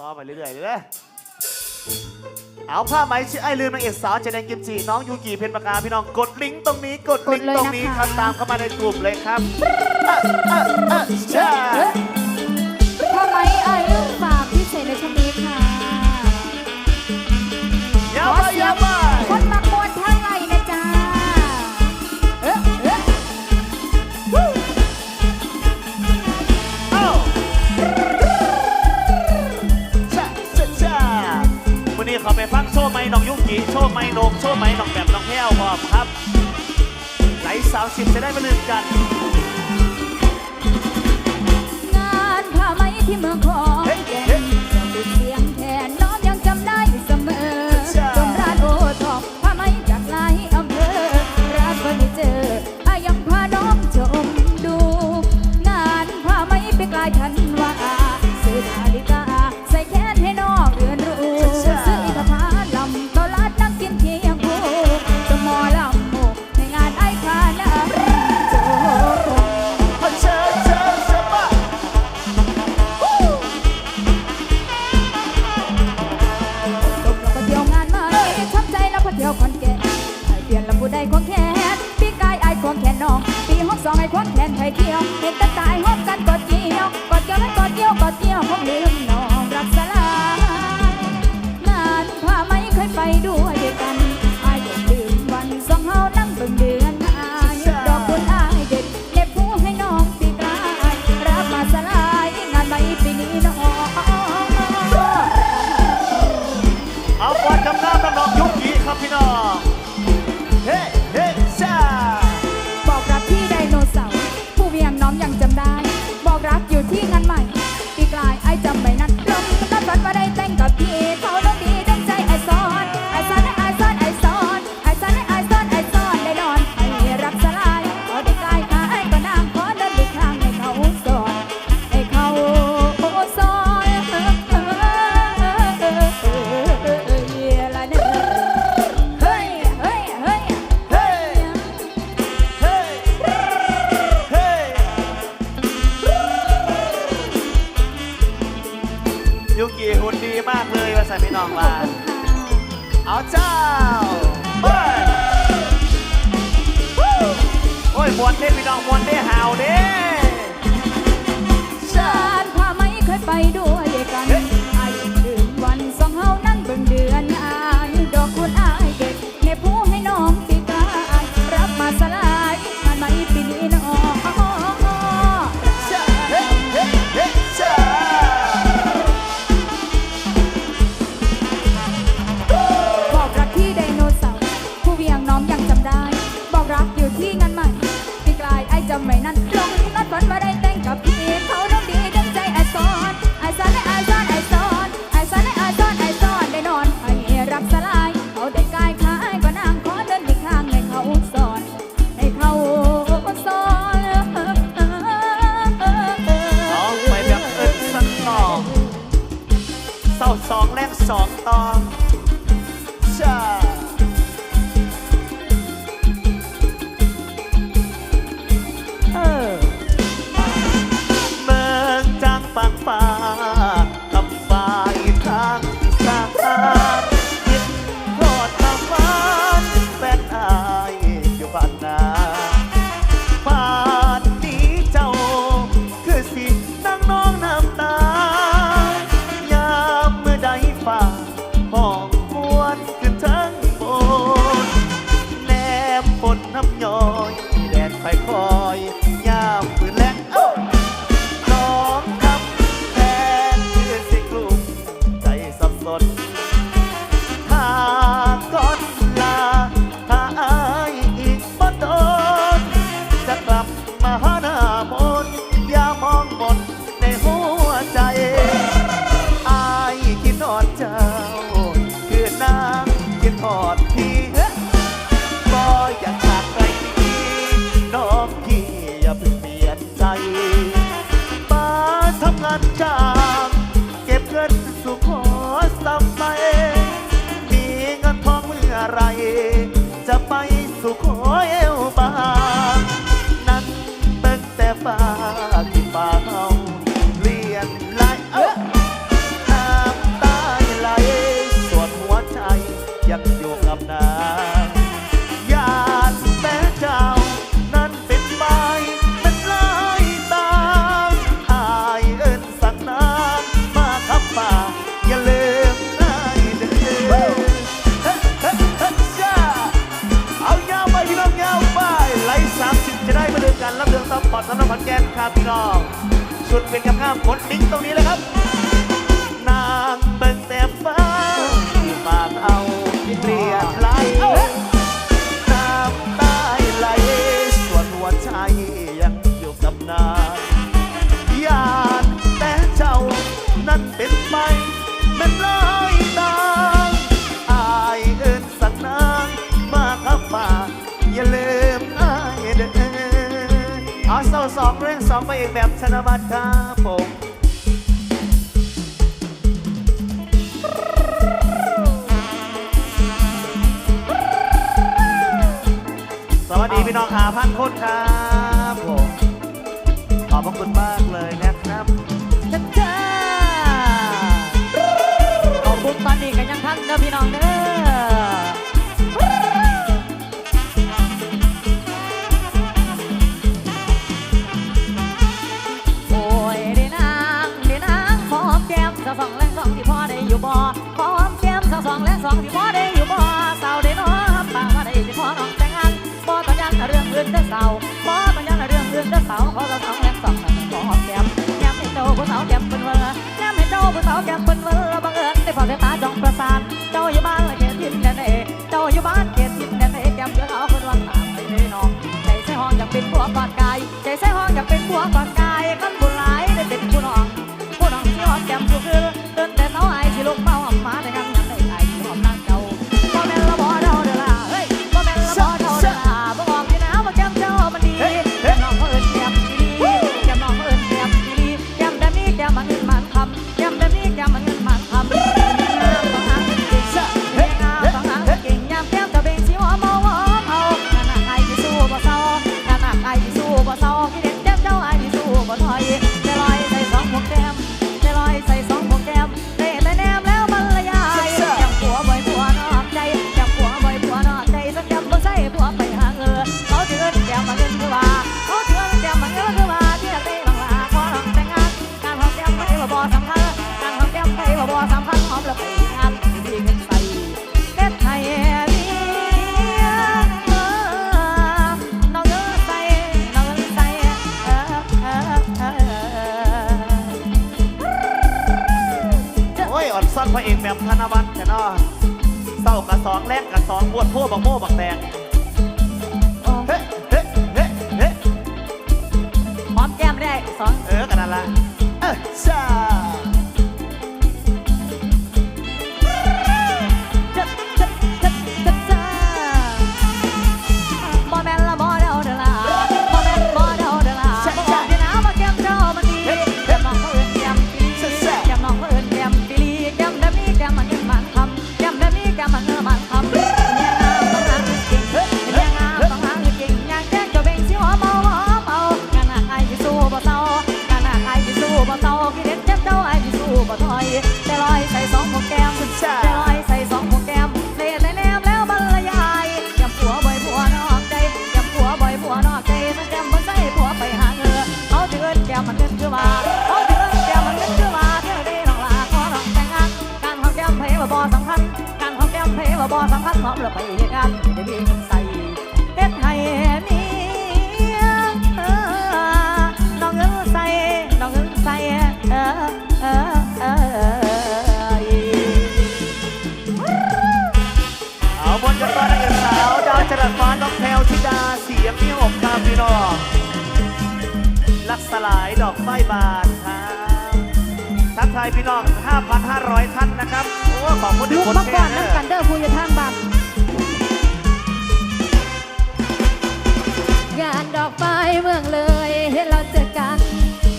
ต่อไปเรื่อยๆเลยเอาผ้าไหมชื่อไอ้ลืมนางเอกสาวเจเดนกิมจิน้องยูกิเพนปากาพี่น้องกดลิงก์ตรงนี้กดลิงก์ตรงนี้ครัตามเข้ามาในกลุ่มเลยครับอะอ่อะใช่ ทำไมไอีโชคไม่ลงโชคไม่น้องแบบน้องแก้วบอกครับ ไหลสาวสิบจะได้มาลืมกัน งานผ้าไหมที่เมืองคลอง ปีนี้นอเอาความจำหน้าตำหนองยุคนี้ครับพี่น้อง สองแลกสองตอง กดลิงตรงนี้เลยครับ นางเป็นแต่ฟ้าปากเอาเปลี่ยนไหลน้ำตาไหลส่วนหัวใจยังอยู่กับนางยาติแต่เจ้านั้นเป็นไปเป็นไรตา เศร้สองเรื่องสองไปเอกแบบธนบัตรครับผมสวัสดีพี่น้องหาพันโคตรครับผมขอบพระคุณมากเลยนะครับจ้าขอบคุณตอนนี้กันยังทันเด้อพี่น้องเด้อ Copacai เศร้ากะสองแรกกะสองปวดพวบักโม่บักแดงเฮ้เฮ้เฮ้เฮ้หอมแก้มได้สองเออกระนั้นละเออใช่ ลายดอกไม้บานครับทักทายพี่น้อง 5,500 ท่านนะครับ โอ้ขอบคุณทุกคลูกคนมาก่อนน้ำกันเดอร์พูยู่ทางบานงานดอกไม้เมืองเลยให้เราเจอกัน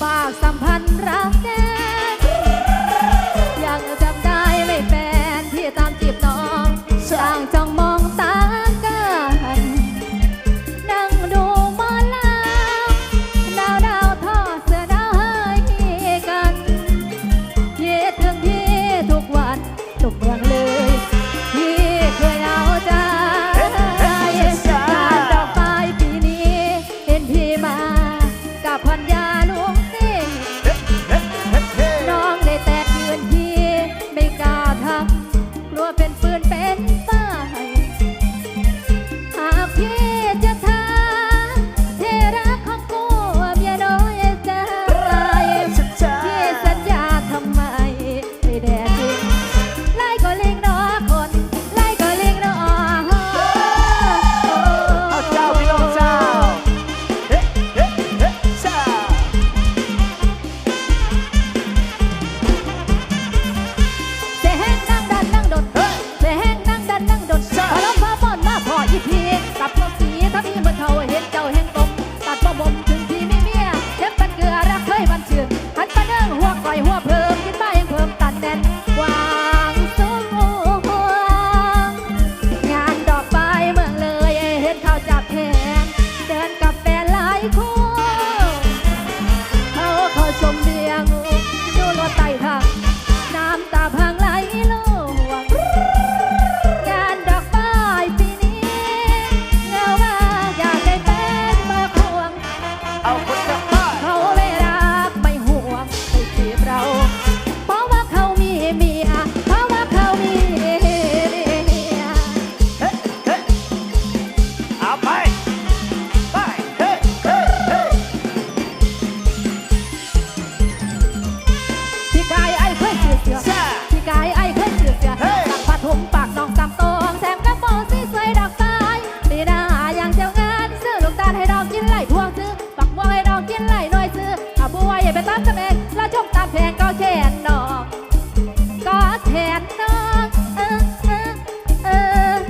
ฝากสัมพันธ์รักแ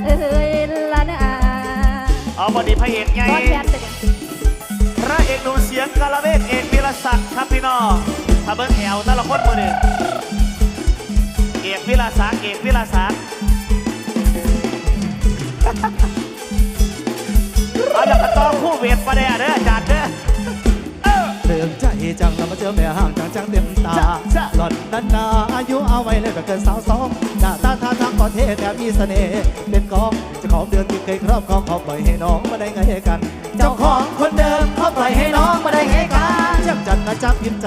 เอยละนะเอาบอดีพระเอกไงพระเอกหนุ่เสียงกาลเวกเอกวิรศักดิ์ครับพี่น้อถ้าเบิ้งแถวแต่ละคนมือหนึ่งเอกวิรศักดิ์เอกวิรศักดิ์อาละกระต้องคู่เวทประเดี๋ยวเด้อจัดเด้อ จังแล้วมาเจอแม่ห่างจังจังเต็มตาหล่อนนั้นนาอายุเอาไว้เลยแบบเกินสาวสองหน้าตาท่าทางก็เท่แต่มีเสน่ห์เด่นกองเจ้าของเดือนที่เคยครอบครองเขาปล่อยให้น้องมาได้ไงกัน เจ้าของคนเดิมเขาปล่อยให้น้องมาได้ไงกันจับจันนะจับพิมใจ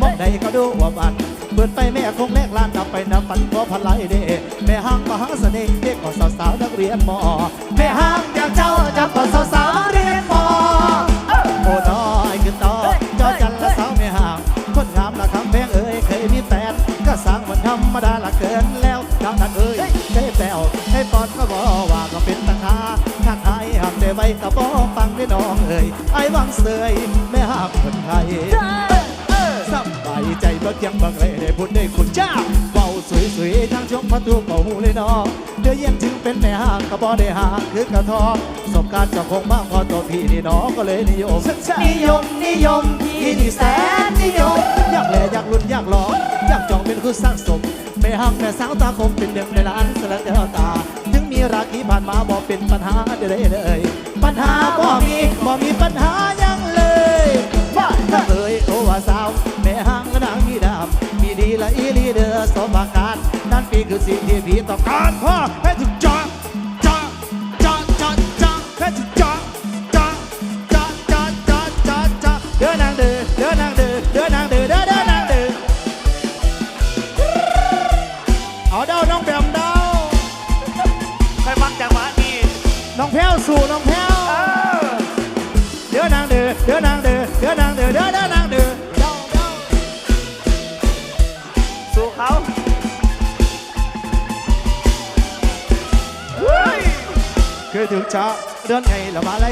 มองใดก็ดูว่ามันเปิดไปแม่คงแลกลานนับไปนับฝันพอพันไหลเด้แม่ห้างก็หาเสน่ห์เด็กก็สาวสาวนักเรียนมอ ไอ้วังเสยแม่หักคนไทยสบายใจรถยังบังเลยได้พูดได้คุณจ้าเบาสวยๆทางช่วงประตูเป่าหูเลยเนาะเดี๋ยวเย็นถึงเป็นแม่ห่างก็บ่ได้ห่างคือกระทอประสบการณ์เจะคงบ้างพอตัวพี่นี่เนาะก็เลยนิยมนิยมนิยมพี่นี่แสนนิยมอยากแลอยากลุ้นอยากลองอยากจองเป็นคู่สร้างสมแม่ห่างแม่สาวตาคมเป็นหนึ่งในล้านสละเดียวตาถึงมี ราคีผ่านมาบ่เป็นปัญหาเด้อเลยปัญหาบ่มีบ่มีปัญหายังเลยว่าถ้าเอ่ยโอว่าสาวแม่ห้างและนางมีดามมีดีละอีลีเดอร์สมการนั่นปีคือสิ่งที่พี่ต้องการ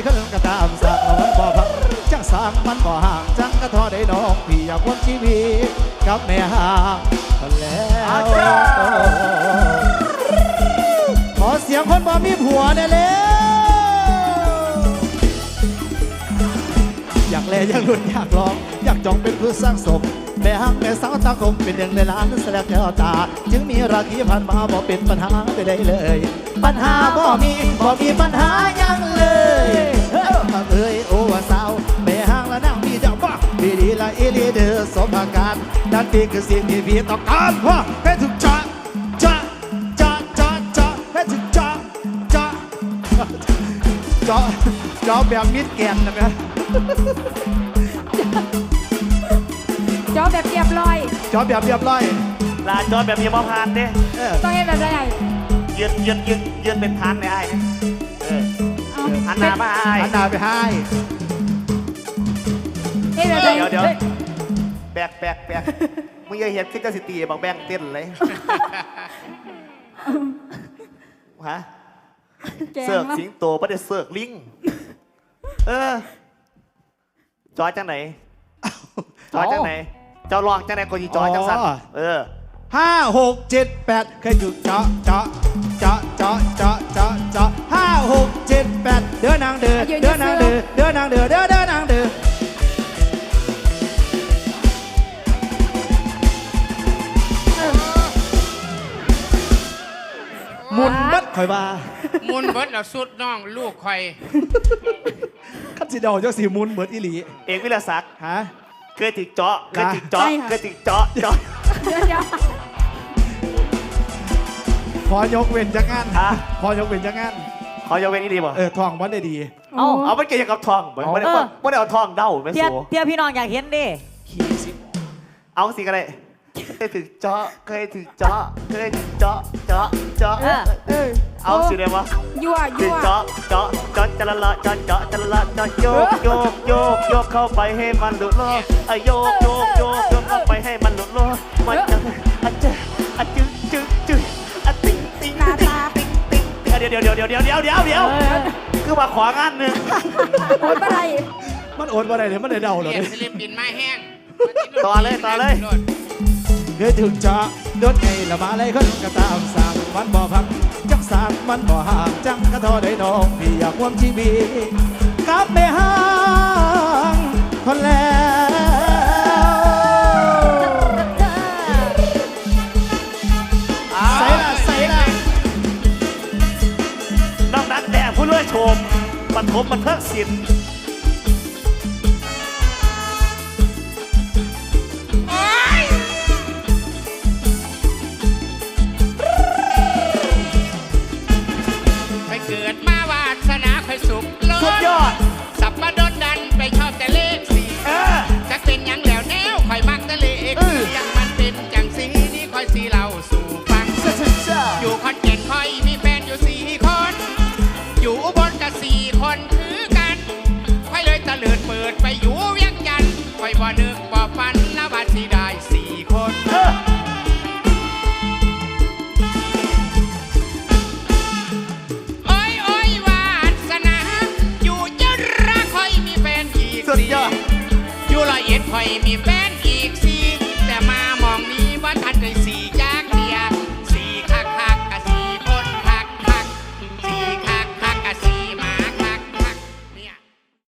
เขาเดินกระตามสักละมันบ่พักจังสร้างมันบ่ห่างจังกระทอได้น้องพี่อยากวนชีวิตกับแม่ห่างกันแล้วขอเสียงคนบ่มีผัวได้แล้วอยากแลอยากลุ้นอยากลอง อยากจองเป็นผู้สร้างสมแม่ห้างแม่สาวตาคมเป็นหนึ่งในล้านแสลกแก้วตา จึงมีราคีผ่านมาบ่เป็นปัญหาไปได้เลย ปัญหาบ่มีบ่มีปัญหายังเลย อ้อเอ้ยโอ้ว่าสาวแม่ห้างและนางมีเจ้าบ้าดีดีละอีลีเดอร์สมอาการนั่นปีคือสิ่งที่พี่ต้องการพ่อให้ถูกจ้าจ้าจ้าจ้าจ้าให้ถูกจ้าจ้าจ้าจ้าแบบมิดแกนนะแม่จอแบบเรียบร้อย จ้าแบบเรียบร้อยลาจอดแบบมีมอพานเด้เออต้องให้แบบไรยืนยืนยืนยืนเป็นทานในไอ้นะ หันหน้ามาไอ้หันหน้าไปให้ให้แบบไรเดี๋ยวเดี๋ยวแบกแบกแบกมึงอย่าเห็นขึ้นจะสิตีบอกแบงเต้นเลยฮะแกงเสือกแล้วสิงโตไม่ได้เสือกลิงเออจอยจังไหนจอยจังไหนเจ้าลองจังไหนก็ยีจอยจังสันเออห้าหกเจ็ดแปดเคยจุดเจาะเจาะเจาะเจาะเจาะเจาะเจาะ เดินนางเดือเดินนางเดือเดินนางเดือเดินเดินนางเดือหมุนบัดข่อยว่ามุนเบิดแล้วสุดน้องลูกคอยคัดสิเดาเจ้าสีหมุนเบิดอีหลีเอกวิลศักดิ์ฮะเคยติดเจาะเคยติดเจาะเคยติดเจาะเจาะเดี๋ยวเดี๋ยวขอยกเว้นจากงานอะขอยกเว้นจากงาน ขอยกเว้นอีดีบ่เออทองวันได้ดีโอ้เอามันเกี่ยวกับทองบ่ไม่ได้เออไม่ได้เอาทองเด้าไม่เทียสูเทียพี่น้องอยากเห็นดิขี่สิเอาสิก็ได้เคยถึงเจาะเคยถึงเจาะเคยถึงเจาะเจาะเจาะเออเออเอาสิได้ปะยั่วคือยั่วเจาะเจาะเจาะจะละละเจาะเจาะจะละละเจาะโยกโยกโยกโยกเข้าไปให้มันหลุดลอดอะโยกโยกโยกโยกเข้าไปให้มันหลุดลอดมันจะอะเจอะ ติ๊งเดี๋ยวเดี๋ยวเดี๋ยวเดี๋ยวเดี๋ยวเดี๋ยวเดี๋ยวคือมาขวางานหนึ่งโอ้ยอะไรมันโอนบ่ได้เลยมันได้เดาเหรอเรียนเนี่ยศิลปินไม้แห้งต่อเลยต่อเลยเคเคยถึงเจาะโดนไงละมาเลยคนก็ตามสั่งมันบ่พักจักสามมันบ่ห่างจังกระทอได้น้องพี่อยากร่วมชีวิตกับแม่ห้างคนแล้ว ฐมมันเพิกศิล นึกบ่ฝันแล้วว่าสิได้